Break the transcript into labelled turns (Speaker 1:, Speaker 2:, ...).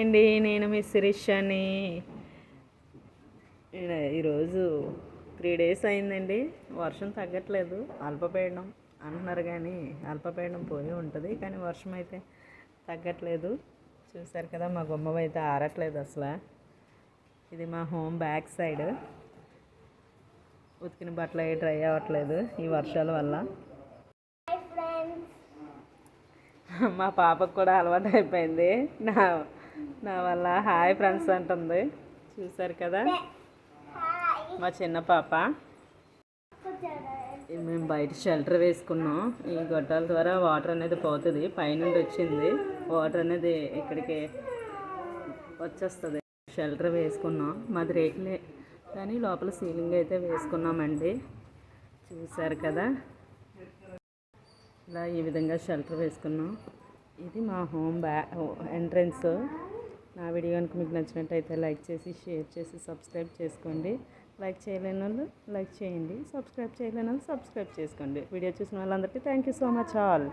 Speaker 1: అండి నేను మీ శిరీష్ అని ఈడ ఈరోజు త్రీ డేస్ అయిందండి వర్షం తగ్గట్లేదు అల్పపీడనం అంటున్నారు కానీ అల్పపీడనం పోయి ఉంటుంది కానీ వర్షం అయితే తగ్గట్లేదు. చూసారు కదా మా గుమ్మం అయితే ఆరట్లేదు అసలు. ఇది మా హోమ్ బ్యాక్ సైడ్. ఉతికిన బట్టలు అవి డ్రై అవ్వట్లేదు ఈ వర్షాల వల్ల. మా పాపకు కూడా అలవాటు అయిపోయింది. నా నా వల్ల. హాయ్ ఫ్రెండ్స్ అంటుంది. చూసారు కదా? మా చిన్న పాప. మేము బయట షెల్టర్ వేసుకున్నాం. ఈ గొట్టాల ద్వారా వాటర్ అనేది పోతుంది. పైనుండి వచ్చింది. వాటర్ అనేది ఇక్కడికి వచ్చేస్తుంది. షెల్టర్ వేసుకున్నాం. మాది రేకులే. కానీ లోపల సీలింగ్ అయితే వేసుకున్నామండి. చూసారు కదా? ఇలా ఈ విధంగా షెల్టర్ వేసుకున్నాం. ఇది మా హోమ్ బ్యా ఎంట్రన్స్. నా వీడియో కనుక మీకు నచ్చినట్టయితే లైక్ చేసి షేర్ చేసి సబ్స్క్రైబ్ చేసుకోండి. లైక్ చేయలేని వాళ్ళు లైక్ చేయండి. సబ్స్క్రైబ్ చేయలేని వాళ్ళు సబ్స్క్రైబ్ చేసుకోండి. వీడియో చూసిన వాళ్ళందరికీ thank you so much all.